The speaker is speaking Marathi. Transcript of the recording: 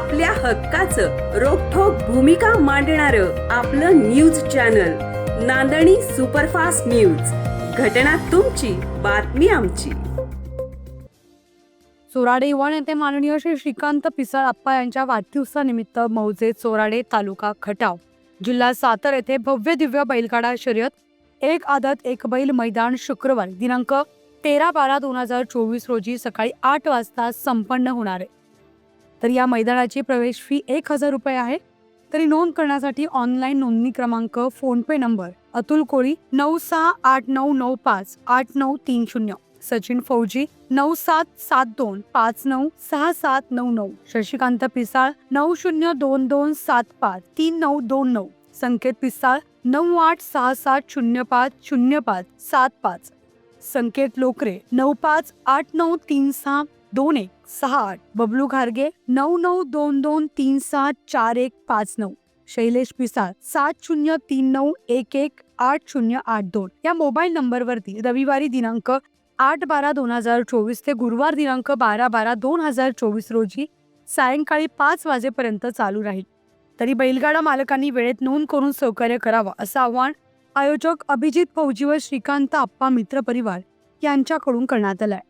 आपल्या हक्काचं रोखोक भूमिका मांडणार आपलं news channel Nandani superfast news. घटना तुमची बातमी आमची. चोराडे युवा येथे माननीय श्री श्रीकांत पिसाळ आप्पा यांच्या वाढदिवसानिमित्त मौजे चोराडे तालुका खटाव जिल्हा सातार येथे भव्य दिव्य बैलगाडा शर्यत एक आदत एक बैल मैदान शुक्रवार. दिनांक तेरा बारा दोन हजार चोवीस रोजी सकाळी आठ वाजता संपन्न होणार आहे. तर या मैदानाची प्रवेश फी एक हजार रुपये आहे. तरी नोंद करण्यासाठी ऑनलाईन नोंदणी क्रमांक फोनपे नंबर अतुल कोळी नऊ सहा आठ नऊ नऊ पाच आठ नऊ तीन शून्य सचिन फौजी नऊ सात सात दोन पाच नऊ सहा सात नऊ नऊ शशिकांत पिसाळ नऊ शून्य दोन दोन सात पाच तीन नऊ दोन नऊ संकेत पिसाळ नऊ आठ सहा सात शून्य पाच शून्य पाच सात पाच संकेत लोकरे नऊ पाच आठ नऊ तीन सहा दोन एक सहा आठ बबलू घारगे नऊ नऊ दोन दोन तीन सात चार एक पाच नऊ शैलेश पिसाळ सात शून्य तीन नऊ एक एक आठ शून्य आठ दोन. या मोबाईल नंबरवरती रविवारी दिनांक आठ बारा दोन हजार चोवीस ते गुरुवार दिनांक बारा बारा दोन हजार चोवीस रोजी सायंकाळी पाच वाजेपर्यंत चालू राहील. तरी बैलगाडा मालकांनी वेळेत नोंद करून सहकार्य करावं असं आव्हान आयोजक अभिजित फौजी व श्रीकांत आप्पा मित्र परिवार यांच्याकडून करण्यात आहे